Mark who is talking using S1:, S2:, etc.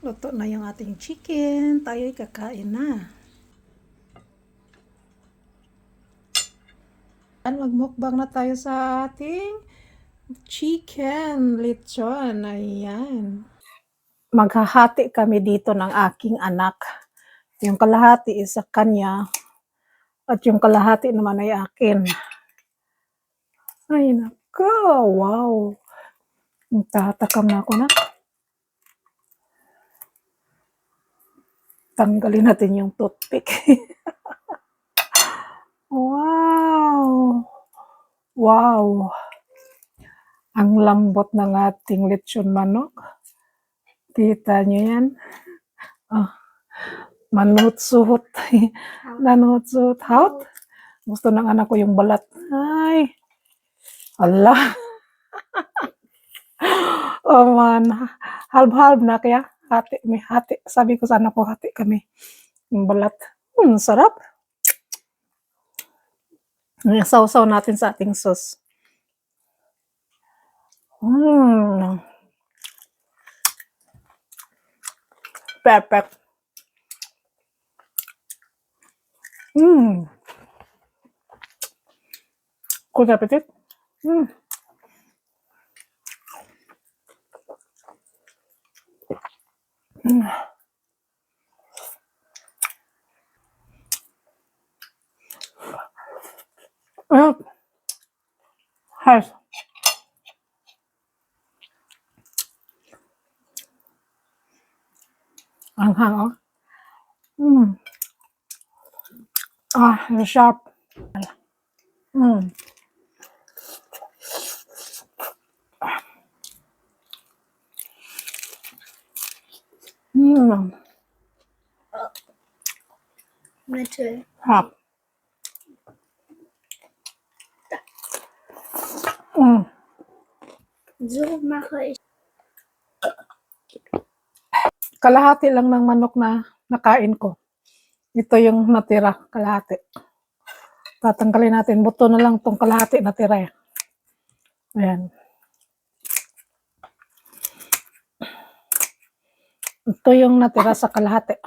S1: Luto na yung ating chicken. Tayo'y kakain na. Yan, magmukbang na tayo sa ating chicken lechon. Ayan. Maghahati kami dito ng aking anak. Yung kalahati is sa kanya. At yung kalahati naman ay akin. Ay, nako. Wow. Tatakam na ako na. Tanggalin natin yung toothpick. wow. Wow. Ang lambot ng ating lechon manok. Kita nyo yan? Ah, manutsuhot. Nanutsuhot. Haut? Gusto ng anak ko yung balat. Ay. Allah. oh man. Halb-halb na kaya. Hati, may hati. Sabi ko sana ko hati kami. Balat. Hmm, sarap. Sausaw natin sa ating sauce. Hmm. Perfect. Hmm. Good appetit. Hmm. Mm. Ah. Hay. Ang hang, oh. Mm. Ah, the sharp. Mm. Mm.
S2: Mitte.
S1: Hap. Mm.
S2: So mache ich.
S1: Kalahati lang ng manok na nakain ko. Ito yung natira, kalahati. Tatanggalin natin. Buto na lang tong kalahati natira. eh. Ayan. Ito yung natira sa kalahati.